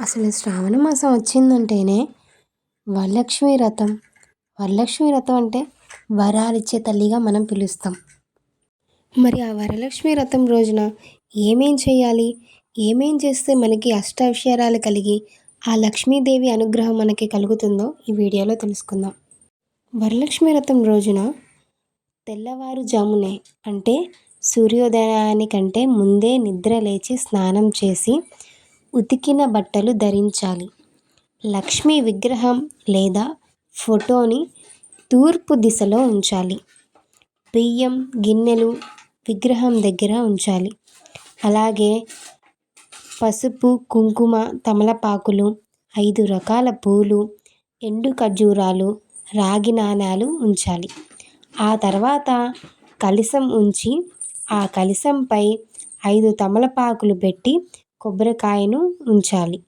అసలు శ్రావణ మాసం వచ్చిందంటేనే వరలక్ష్మి వ్రతం. వరలక్ష్మి వ్రతం అంటే వరాలిచ్చే తల్లిగా మనం పిలుస్తాం. మరి ఆ వరలక్ష్మి వ్రతం రోజున ఏమేం చేయాలి? ఏమేం చేస్తే మనకి అష్టైశ్వర్యాలు కలిగి ఆ లక్ష్మీదేవి అనుగ్రహం మనకి కలుగుతుందో ఈ వీడియోలో తెలుసుకుందాం. వరలక్ష్మి వ్రతం రోజున తెల్లవారుజామునే అంటే సూర్యోదయానికంటే ముందే నిద్ర లేచి స్నానం చేసి ఉతికిన బట్టలు ధరించాలి. లక్ష్మీ విగ్రహం లేదా ఫోటోని తూర్పు దిశలో ఉంచాలి. బియ్యం గిన్నెలు విగ్రహం దగ్గర ఉంచాలి. అలాగే పసుపు కుంకుమ తమలపాకులు ఐదు రకాల పూలు ఎండు ఖర్జూరాలు రాగి నాణాలు ఉంచాలి. ఆ తర్వాత కలశం ఉంచి ఆ కలశంపై ఐదు తమలపాకులు పెట్టి కొబ్బరికాయను ఉంచాలి.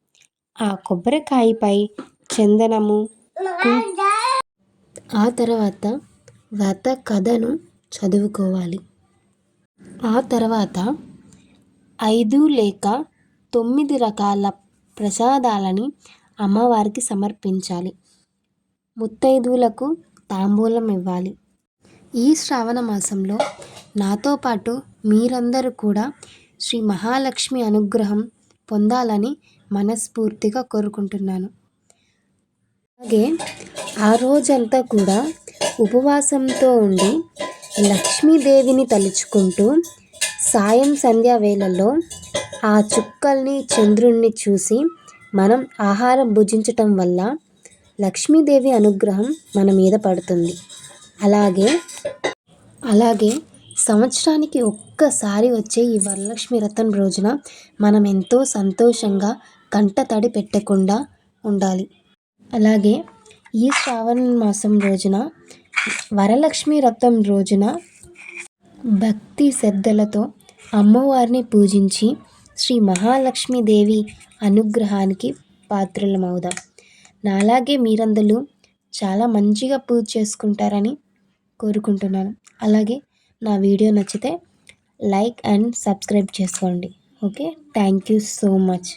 ఆ కొబ్బరికాయపై చందనము ఆ తర్వాత వ్రత కథను చదువుకోవాలి. ఆ తర్వాత ఐదు లేక తొమ్మిది రకాల ప్రసాదాలని అమ్మవారికి సమర్పించాలి. ముత్తైదువులకు తాంబూలం ఇవ్వాలి. ఈ శ్రావణ మాసంలో నాతో పాటు మీరందరూ కూడా శ్రీ మహాలక్ష్మి అనుగ్రహం పొందాలని మనస్ఫూర్తిగా కోరుకుంటున్నాను. అలాగే ఆ రోజంతా కూడా ఉపవాసంతో ఉండి లక్ష్మీదేవిని తలుచుకుంటూ సాయం సంధ్యా వేళల్లో ఆ చుక్కల్ని చంద్రుణ్ణి చూసి మనం ఆహారం భుజించటం వల్ల లక్ష్మీదేవి అనుగ్రహం మన మీద పడుతుంది. అలాగే అలాగే సంవత్సరానికి ఒక్కసారి వచ్చే ఈ వరలక్ష్మి వ్రతం రోజున మనం ఎంతో సంతోషంగా కంట తడి పెట్టకుండా ఉండాలి. అలాగే ఈ శ్రావణ మాసం రోజున వరలక్ష్మి వ్రతం రోజున భక్తి శ్రద్ధలతో అమ్మవారిని పూజించి శ్రీ మహాలక్ష్మీదేవి అనుగ్రహానికి పాత్రలమవుదాం. నాలాగే మీరందరూ చాలా మంచిగా పూజ చేసుకుంటారని కోరుకుంటున్నాను. అలాగే నా వీడియో నచ్చితే లైక్ అండ్ సబ్స్క్రైబ్ చేసుకోండి. Okay? Thank you so much.